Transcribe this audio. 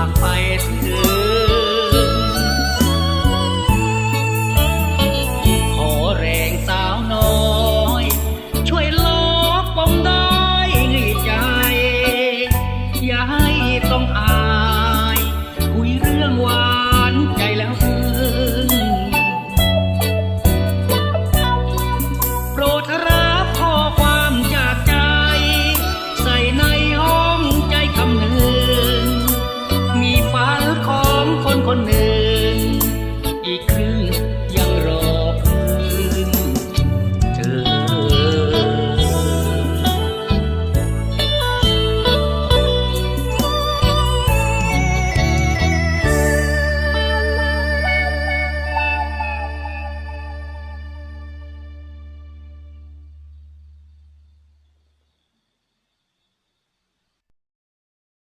ากไปถึง ขอแรงสาวน้อย ช่วยลอกปมได้ใจ อย่าให้ต้องอาย คุยเรื่องหวานใจแล้ว